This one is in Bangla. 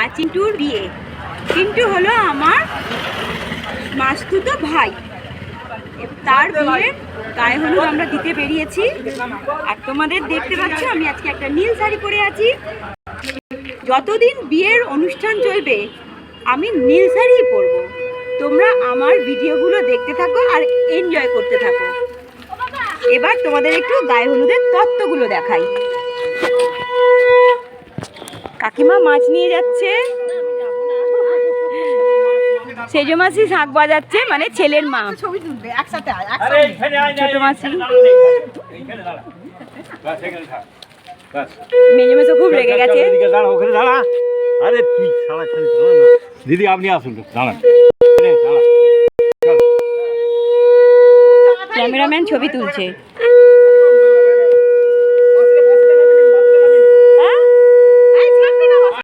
আর চিন্টুর বিয়ে। চিন্টু হলো আমার মাস্তুতো ভাই। তার বিয়ে গায়ে হলুদ আমরা দিতে বেরিয়েছি। আর তোমাদের দেখতে পাচ্ছ, আমি আজকে একটা নীল শাড়ি পরে আছি। যতদিন বিয়ের অনুষ্ঠান চলবে, আমি নীল শাড়িই পরবো। তোমরা আমার ভিডিওগুলো দেখতে থাকো আর এনজয় করতে থাকো। এবার তোমাদের একটু গায়ে হলুদের তত্ত্বগুলো দেখাই। কাকিমা মাছ নিয়ে যাচ্ছে। সেজো মাসি শাক বাজাচ্ছে মানে ছেলের মা। ছোট মাসি। মেজো মেজো খুব রেগে গেছে। আরে তুই সারা খালি না। দিদি আপনি আসুন তো, দাঁড়ান ক্যামেরাম্যান ছবি তুলছে।